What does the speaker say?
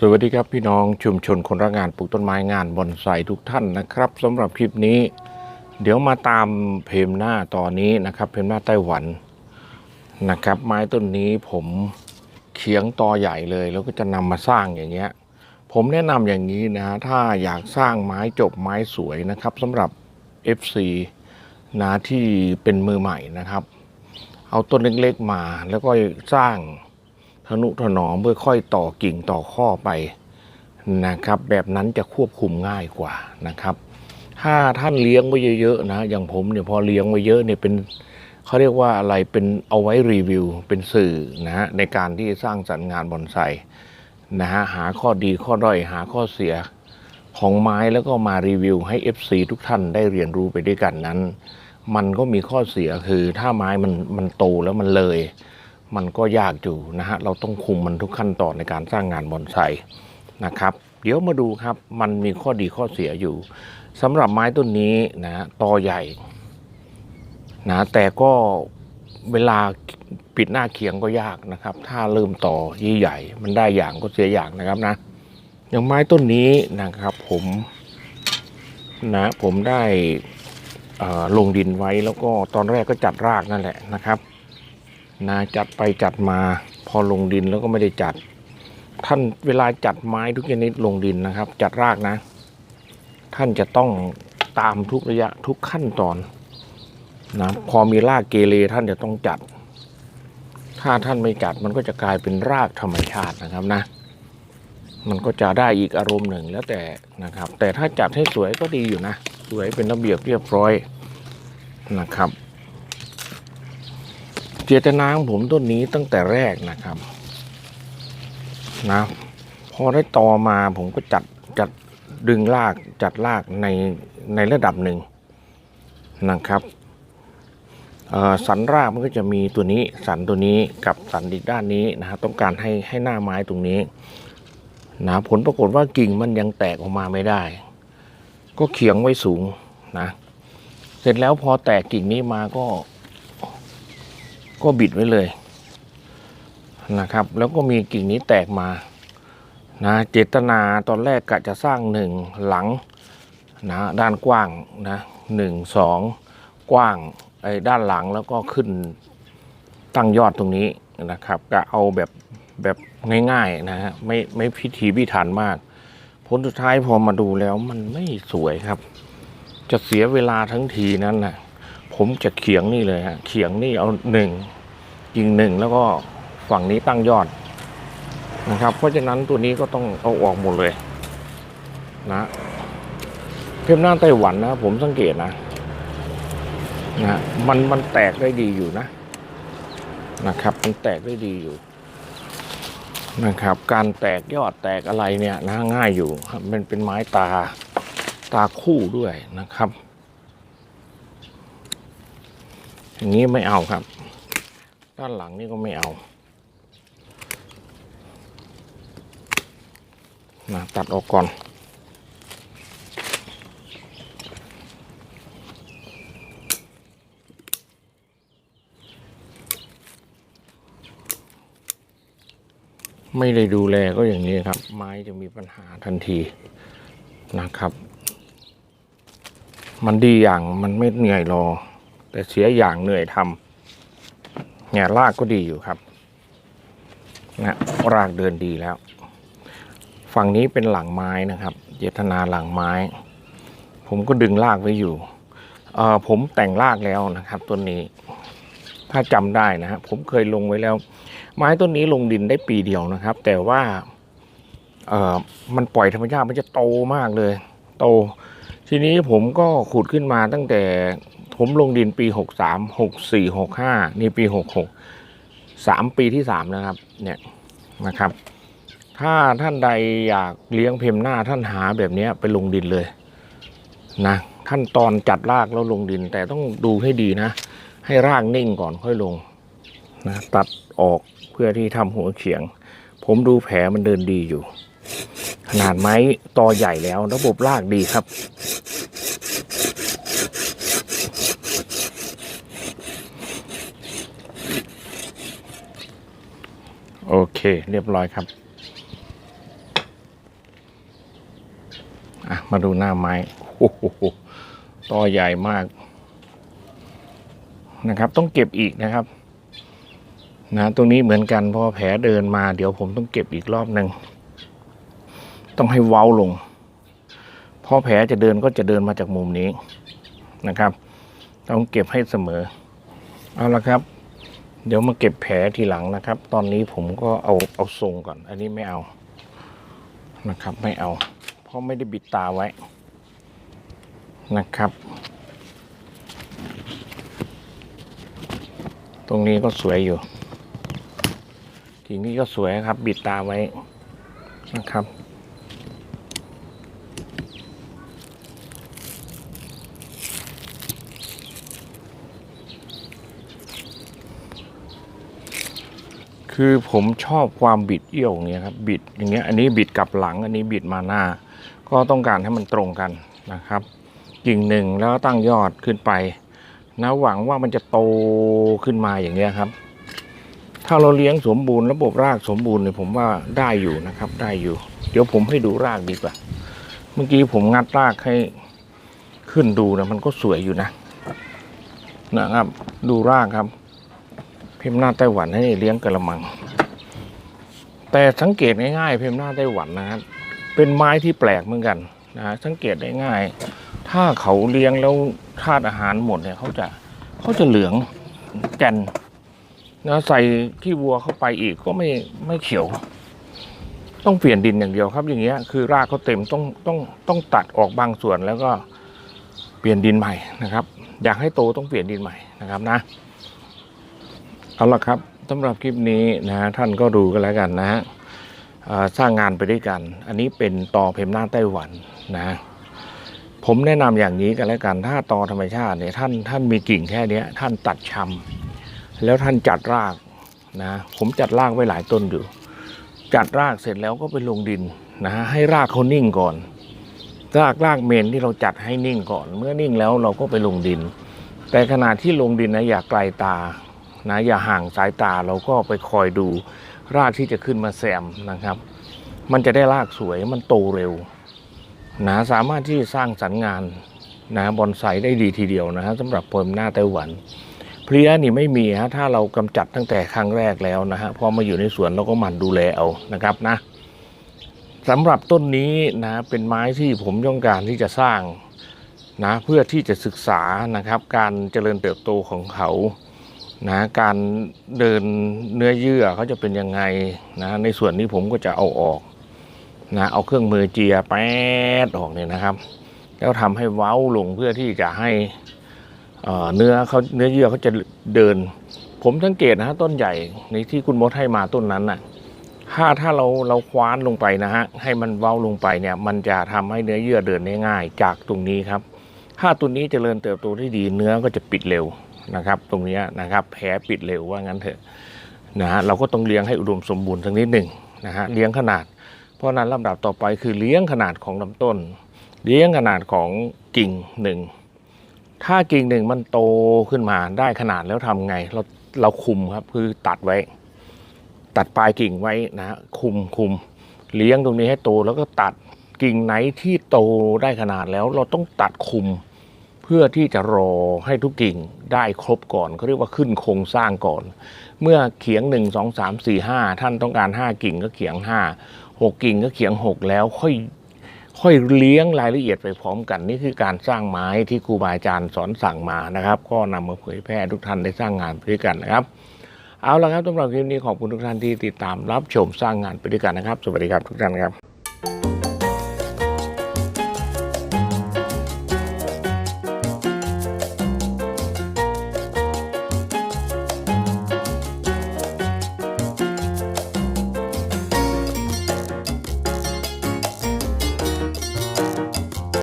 สวัสดีครับพี่น้องชุมชนคนรักงานปลูกต้นไม้งานบอนไซทุกท่านนะครับสำหรับคลิปนี้ เดี๋ยวมาตามเพมหน้าตอนนี้นะครับเพมหน้าไต้หวันนะครับ ไม้ต้นนี้ผมเขียงตอใหญ่เลยแล้วก็จะนำมาสร้างอย่างเงี้ย ผมแนะนำอย่างนี้นะฮะถ้าอยากสร้างไม้จบไม้สวยนะครับสำหรับ FC นะที่เป็นมือใหม่นะครับ เอาต้นเล็กๆมาแล้วก็สร้าง ทนุถนอมเพื่อค่อยต่อกิ่งต่อข้อไปนะครับ แบบนั้นจะควบคุมง่ายกว่านะครับ ถ้าท่านเลี้ยงไว้เยอะๆนะอย่างผมเนี่ยพอเลี้ยงไว้เยอะเนี่ยเป็นเขาเรียกว่าอะไรเป็นเอาไว้รีวิว เป็นสื่อนะฮะในการที่สร้างสรรค์งานบอนไซนะฮะหาข้อดีข้อด้อยหาข้อเสียของไม้แล้วก็มารีวิวให้ FC ทุกท่านได้เรียนรู้ไปด้วยกันนั้น มันก็มีข้อเสียคือถ้าไม้มันมันโตแล้วมันเลย มันก็ยากอยู่นะฮะเราต้องคุมมันทุกขั้นตอนในการสร้างงานบอนไซนะครับ เดี๋ยวมาดูครับมันมีข้อดีข้อเสียอยู่สำหรับไม้ต้นนี้นะตอใหญ่นะแต่ก็เวลาปิดหน้าเคียงก็ยากนะครับ ถ้าเริ่มต่อยี่ใหญ่ มันได้อย่างก็เสียอย่างนะครับนะ อย่างไม้ต้นนี้นะครับ ผมนะผมได้ลงดินไว้แล้วก็ตอนแรกก็จัดรากนั่นแหละนะครับ นะจัดไปจัดมาพอลงดินแล้วก็ไม่ได้จัด ท่านเวลาจัดไม้ทุกชนิดลงดินนะครับ จัดรากนะ ท่านจะต้องตามทุกระยะทุกขั้นตอนนะพอมีรากเกเรท่านจะต้องจัด ถ้าท่านไม่จัดมันก็จะกลายเป็นรากธรรมชาตินะครับนะ มันก็จะได้อีกอารมณ์หนึ่งแล้วแต่นะครับ แต่ถ้าจัดให้สวยก็ดีอยู่นะ สวยเป็นระเบียบเรียบร้อยนะครับ เจตนาของผมต้นนี้ตั้งแต่แรกนะครับนะพอได้ต่อมาผมก็จัดจัดดึงรากจัดรากในในระดับหนึ่งนะครับสันรากมันก็จะมีตัวนี้สันตัวนี้กับสันอีกด้านนี้นะฮะต้องการให้ให้หน้าไม้ตรงนี้นะผลปรากฏว่ากิ่งมันยังแตกออกมาไม่ได้ ก็เขียงไว้สูงนะ เสร็จแล้วพอแตกกิ่งนี้มาก็ ก็บิดไว้เลยนะครับ แล้วก็มีกิ่งนี้แตกมานะเจตนาตอนแรกกะจะสร้างหนึ่งหลังนะด้านกว้างนะหนึ่งสองกว้างไอ้ด้านหลังแล้วก็ขึ้นตั้งยอดตรงนี้นะครับกะเอาแบบแบบง่ายๆนะฮะไม่ไม่พิถีพิถันมาก ผลสุดท้ายพอมาดูแล้วมันไม่สวยครับ จะเสียเวลาทั้งทีนั้นนะ ผมจะเขียงนี่เลยฮะเขียงนี่เอาหนึ่งยิงหนึ่งแล้วก็ฝั่งนี้ตั้งยอดนะครับ เพราะฉะนั้นตัวนี้ก็ต้องเอาออกหมดเลย นะเพิ่มหน้าไต้หวันนะผมสังเกตนะนะมันมันแตกได้ดีอยู่นะนะครับ มันแตกได้ดีอยู่นะครับ การแตกยอดแตกอะไรเนี่ยนะง่ายอยู่มันเป็นไม้ตาตาคู่ด้วยนะครับ อย่างนี้ไม่เอาครับ ด้านหลังนี่ก็ไม่เอานะตัดออกก่อน ไม่ได้ดูแลก็อย่างนี้ครับ ไม้จะมีปัญหาทันทีนะครับ มันดีอย่างมันไม่เหนื่อยรอ แต่เสียอย่างเหนื่อยทำเนี่ยรากก็ดีอยู่ครับนะรากเดินดีแล้ว ฝั่งนี้เป็นหลังไม้นะครับ เจตนาหลังไม้ ผมก็ดึงรากไว้อยู่เออผมแต่งรากแล้วนะครับต้นนี้ ถ้าจำได้นะฮะผมเคยลงไว้แล้ว ไม้ต้นนี้ลงดินได้ปีเดียวนะครับ แต่ว่าเออมันปล่อยธรรมชาติมันจะโตมากเลย โต ทีนี้ผมก็ขุดขึ้นมาตั้งแต่ ผมลงดินปีหกสามหกสี่หกห้านี่ปีหกหกสามปีที่สามนะครับ เนี่ยนะครับ ถ้าท่านใดอยากเลี้ยงเพมหน้าท่านหาแบบนี้ไปลงดินเลยนะขั้นตอนจัดรากแล้วลงดิน แต่ต้องดูให้ดีนะ ให้รากนิ่งก่อนค่อยลงนะตัดออกเพื่อที่ทำหัวเฉียง ผมดูแผลมันเดินดีอยู่ ขนาดไม้ตอใหญ่แล้ว ระบบรากดีครับ โอเค เรียบร้อยครับมาดูหน้าไม้โอ้โหตอใหญ่มากนะครับ ต้องเก็บอีกนะครับ นะตรงนี้เหมือนกันพอแผลเดินมา เดี๋ยวผมต้องเก็บอีกรอบหนึ่งต้องให้เว้าลงพอแผลจะเดินก็จะเดินมาจากมุมนี้นะครับ ต้องเก็บให้เสมอ เอาละครับ เดี๋ยวมาเก็บแผลทีหลังนะครับ ตอนนี้ผมก็เอาเอาทรงก่อน อันนี้ไม่เอานะครับ ไม่เอา เพราะไม่ได้บิดตาไว้นะครับ ตรงนี้ก็สวยอยู่ทีนี้ก็สวยครับ บิดตาไว้นะครับ คือผมชอบความบิดเอี้ยวอย่างเงี้ยครับบิดอย่างเงี้ยอันนี้บิดกลับหลัง อันนี้บิดมาหน้า ก็ต้องการให้มันตรงกันนะครับกิ่งหนึ่งแล้วตั้งยอดขึ้นไปนะหวังว่ามันจะโตขึ้นมาอย่างเงี้ยครับ ถ้าเราเลี้ยงสมบูรณ์ระบบรากสมบูรณ์เนี่ยผมว่าได้อยู่นะครับได้อยู่ เดี๋ยวผมให้ดูรากดีกว่า เมื่อกี้ผมงัดรากให้ขึ้นดูนะมันก็สวยอยู่นะนะครับ ดูรากครับ พิมหน้าไต้หวันให้เลี้ยงกระมัง แต่สังเกตง่ายๆเพมหน้าไต้หวันนะครับเป็นไม้ที่แปลกเหมือนกันนะฮะสังเกตได้ง่าย ถ้าเขาเลี้ยงแล้วธาตุอาหารหมดเนี่ยเขาจะเขาจะเหลืองแก่นนะใส่ขี้วัวเข้าไปอีกก็ไม่ไม่เขียว ต้องเปลี่ยนดินอย่างเดียวครับ อย่างเงี้ยคือรากเขาเต็มต้องต้องต้องตัดออกบางส่วนแล้วก็เปลี่ยนดินใหม่นะครับ อยากให้โตต้องเปลี่ยนดินใหม่นะครับนะ เอาละครับสำหรับคลิปนี้นะฮะท่านก็ดูกันแล้วกันนะฮะสร้างงานไปด้วยกัน อันนี้เป็นตอเพมหน้าไต้หวันนะผมแนะนำอย่างนี้กันแล้วกัน ถ้าตอธรรมชาติเนี่ยท่านท่านมีกิ่งแค่เนี้ย ท่านตัดชำแล้วท่านจัดรากนะผมจัดรากไว้หลายต้นอยู่ จัดรากเสร็จแล้วก็ไปลงดินนะฮะให้รากเขานิ่งก่อน รากรากเมนที่เราจัดให้นิ่งก่อน เมื่อนิ่งแล้วเราก็ไปลงดิน แต่ขณะที่ลงดินนะอย่าไกลตา นะอย่าห่างสายตาเราก็ไปคอยดูรากที่จะขึ้นมาแซมนะครับ มันจะได้รากสวยมันโตเร็วนะสามารถที่จะสร้างสรรค์งานนะบอนไซได้ดีทีเดียวนะฮะสำหรับโพมหน้าไต้หวันเพลี้ยนี่ไม่มีฮะถ้าเรากำจัดตั้งแต่ครั้งแรกแล้วนะฮะพอมาอยู่ในสวนเราก็หมั่นดูแลเอานะครับนะสำหรับต้นนี้นะเป็นไม้ที่ผมต้องการที่จะสร้างนะเพื่อที่จะศึกษานะครับ การเจริญเติบโตของเขา นะการเดินเนื้อเยื่อเขาจะเป็นยังไงนะในส่วนนี้ผมก็จะเอาออกนะเอาเครื่องมือเจียแป๊ดออกเนี่ยนะครับ แล้วทำให้เว้าลงเพื่อที่จะให้เนื้อเขาเนื้อเยื่อเขาจะเดิน ผมสังเกตนะฮะต้นใหญ่ในที่คุณมดให้มาต้นนั้นน่ะถ้าถ้าเราเราคว้านลงไปนะฮะให้มันเว้าลงไปเนี่ย มันจะทำให้เนื้อเยื่อเดินได้ง่ายจากตรงนี้ครับ ถ้าตัวนี้เจริญเติบโตได้ดีเนื้อก็จะปิดเร็ว นะครับ ตรงนี้นะครับ แผลปิดเร็วว่างั้นเถอะนะฮะเราก็ต้องเลี้ยงให้อุดมสมบูรณ์สักนิดหนึ่งนะฮะเลี้ยงขนาด เพราะนั้นลำดับต่อไปคือเลี้ยงขนาดของลำต้น เลี้ยงขนาดของกิ่งหนึ่งถ้ากิ่งหนึ่งมันโตขึ้นมาได้ขนาดแล้วทำไง เราเราคุมครับคือตัดไว้ ตัดปลายกิ่งไว้นะฮะคุมคุมเลี้ยงตรงนี้ให้โตแล้วก็ตัดกิ่งไหนที่โตได้ขนาดแล้ว เราต้องตัดคุม พื่อที่จะรอให้ทุกกิ่งได้ครบก่อนเขาเรียกว่าขึ้นโครงสร้างก่อน เมื่อเขียงหนึ่งสองสามสี่ห้าท่านต้องการห้ากิ่งก็เขียงห้าหกกิ่งก็เขียงหกแล้วค่อยค่อยเลี้ยงรายละเอียดไปพร้อมกัน นี่คือการสร้างไม้ที่ครูบาอาจารย์สอนสั่งมานะครับ ก็นำมาเผยแพร่ทุกท่านได้สร้างงานไปด้วยกันนะครับ เอาละครับสำหรับคลิปนี้ขอบคุณทุกท่านที่ติดตามรับชมสร้างงานไปด้วยกันนะครับ สวัสดีครับทุกท่านครับ